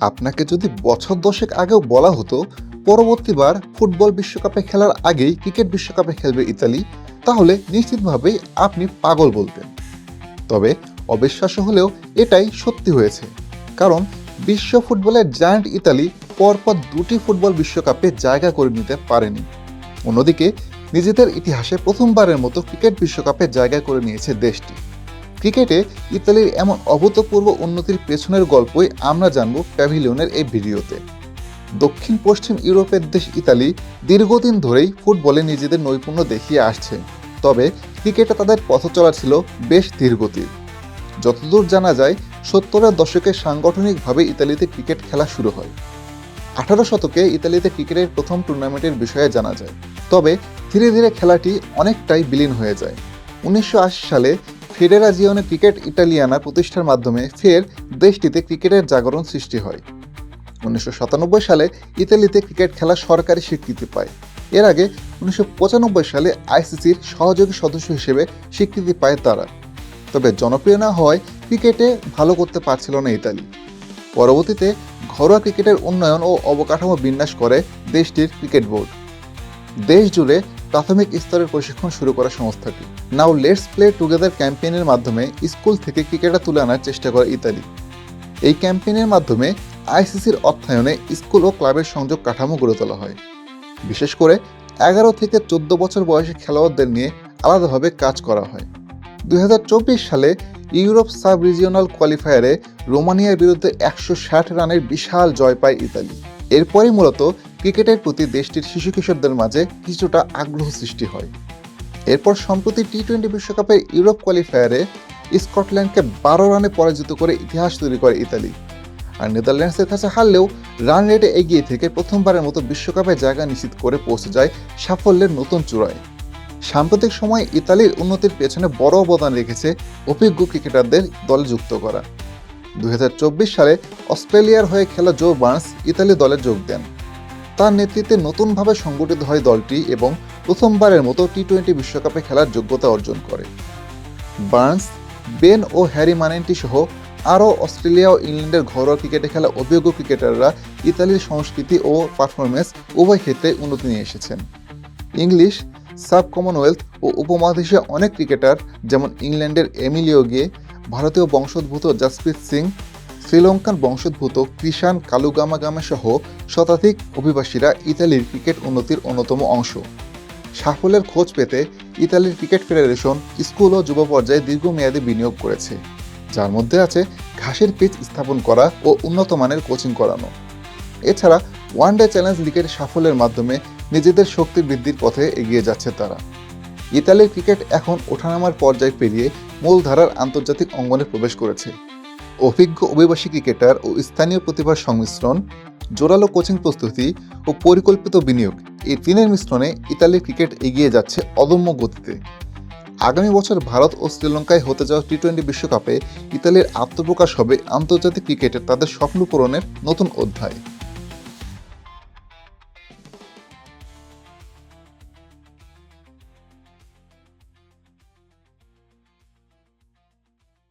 আপনাকে যদি বছর দশেক আগেও বলা হতো, পরবর্তীবার ফুটবল বিশ্বকাপে খেলার আগেই ক্রিকেট বিশ্বকাপে খেলবে ইতালি, তাহলে নিশ্চিতভাবেই আপনি পাগল বলতেন তবে অবিশ্বাস্য হলেও এটাই সত্যি হয়েছে। কারণ বিশ্ব ফুটবলের জায়ান্ট ইতালি পরপর দুটি ফুটবল বিশ্বকাপে জায়গা করে নিতে পারেনি। অন্যদিকে, নিজেদের ইতিহাসে প্রথমবারের মতো ক্রিকেট বিশ্বকাপে জায়গা করে নিয়েছে দেশটি। ক্রিকেটে ইতালির এমন অভূতপূর্ব উন্নতির পেছনের গল্পই আমরা জানব প্যাভিলিয়নের এই ভিডিওতে। দক্ষিণ পশ্চিম ইউরোপের দেশ ইতালি দীর্ঘদিন ধরেই ফুটবলে নিজেদের নৈপুণ্য দেখিয়ে আসছে। তবে ক্রিকেটে তাদের পথ চলা ছিল বেশ ধীরগতির। যতদূর জানা যায়, সত্তরের দশকে সাংগঠনিকভাবে ইতালিতে ক্রিকেট খেলা শুরু হয়। আঠারো শতকে ইতালিতে ক্রিকেটের প্রথম টুর্নামেন্টের বিষয়ে জানা যায়। তবে ধীরে ধীরে খেলাটি অনেকটাই বিলীন হয়ে যায়। উনিশশো আশি সালে ফেডেরাজিওনে ক্রিকেট ইটালিয়ানা প্রতিষ্ঠার মাধ্যমে ফের দেশটিতে ক্রিকেটের জাগরণ সৃষ্টি হয়। উনিশশো সাতানব্বই সালে ইতালিতে ক্রিকেট খেলা সরকারি স্বীকৃতি পায়। এর আগে উনিশশো পঁচানব্বই সালে আইসিসির সহযোগী সদস্য হিসেবে স্বীকৃতি পায় তারা। তবে জনপ্রিয় না হওয়ায় ক্রিকেটে ভালো করতে পারছিল না ইতালি। পরবর্তীতে ঘরোয়া ক্রিকেটের উন্নয়ন ও অবকাঠামো বিন্যাস করে দেশটির ক্রিকেট বোর্ড। দেশ জুড়ে প্রাথমিক স্তরের প্রশিক্ষণ শুরু করা সংস্থাটি। নাও লেটস প্লে টুগেদার ক্যাম্পেইনের মাধ্যমে স্কুল থেকে ক্রিকেটার তুলে আনার চেষ্টা করে ইতালি। এই ক্যাম্পেইনের মাধ্যমে আইসিসির অর্থায়নে স্কুল ও ক্লাবের সংযোগ কাঠামো গড়ে তোলা হয়। বিশেষ করে এগারো থেকে চোদ্দ বছর বয়সী খেলোয়াড়দের নিয়ে আলাদাভাবে কাজ করা হয়। দু হাজার চব্বিশ সালে ইউরোপ সাব রিজিওনাল কোয়ালিফায়ারে রোমানিয়ার বিরুদ্ধে একশো ষাট রানের বিশাল জয় পায় ইতালি। এরপরই মূলত ক্রিকেটের প্রতি দেশটির শিশু কিশোরদের মাঝে কিছুটা আগ্রহ সৃষ্টি হয়। এরপর সম্প্রতি টি টোয়েন্টি বিশ্বকাপের ইউরোপ কোয়ালিফায়ারে স্কটল্যান্ডকে বারো রানে পরাজিত করে ইতিহাস তৈরি করে ইতালি। আর নেদারল্যান্ডসের কাছে হারলেও রান রেটে এগিয়ে থেকে প্রথমবারের মতো বিশ্বকাপে জায়গা নিশ্চিত করে পৌঁছে যায় সাফল্যের নতুন চূড়ায়। সাম্প্রতিক সময়ে ইতালির উন্নতির পেছনে বড় অবদান রেখেছে অভিজ্ঞ ক্রিকেটারদের দলে যুক্ত করা। দুই হাজার চব্বিশ সালে অস্ট্রেলিয়ার হয়ে খেলা জো বার্নস ইতালি দলে যোগ দেন। তার নেতৃত্বে নতুনভাবে সংগঠিত হয় দলটি এবং প্রথমবারের মতো টি টোয়েন্টি বিশ্বকাপে খেলার যোগ্যতা অর্জন করে। বার্নস, বেন ও হ্যারি মানেন্টি সহ আরও অস্ট্রেলিয়া ও ইংল্যান্ডের ঘরোয়া ক্রিকেটে খেলা অভিজ্ঞ ক্রিকেটাররা ইতালির সংস্কৃতি ও পারফরমেন্স উভয় ক্ষেত্রে উন্নতি নিয়ে এসেছেন। ইংলিশ সাব কমনওয়েলথ ও উপমহাদেশীয় অনেক ক্রিকেটার যেমন ইংল্যান্ডের এমিলিও গে ভারতীয় বংশোদ্ভূত জাসপ্রীত সিং, শ্রীলঙ্কান বংশোদ্ভূত কৃষাণ কালুগামাগামা সহ শতাধিক অভিবাসীরা ইতালির ক্রিকেট উন্নতির অন্যতম অংশ। সাফল্যের খোঁজ পেতে ইতালির ক্রিকেট ফেডারেশন স্কুল ও যুব পর্যায়ে দীর্ঘমেয়াদী বিনিয়োগ করেছে, যার মধ্যে আছে ঘাসের পিচ স্থাপন করা ও উন্নত মানের কোচিং করানো। এছাড়া ওয়ানডে চ্যালেঞ্জ লিগের সাফল্যের মাধ্যমে নিজেদের শক্তি বৃদ্ধির পথে এগিয়ে যাচ্ছে তারা। ইতালির ক্রিকেট এখন ওঠানামার পর্যায় পেরিয়ে মূলধারার আন্তর্জাতিক অঙ্গনে প্রবেশ করেছে। অভিজ্ঞ অভিবাসী ক্রিকেটার ও স্থানীয় প্রতিভার সংমিশ্রণ, জোরালো কোচিং প্রস্তুতি ও পরিকল্পিত বিনিয়োগ এই তিনের মিশ্রণে ইতালির ক্রিকেট এগিয়ে যাচ্ছে অদম্য গতিতে। আগামী বছর ভারত ও শ্রীলঙ্কায় হতে যাওয়া টি টোয়েন্টি বিশ্বকাপে ইতালির আত্মপ্রকাশ হবে আন্তর্জাতিক ক্রিকেটে তাদের স্বপ্ন পূরণের নতুন অধ্যায়।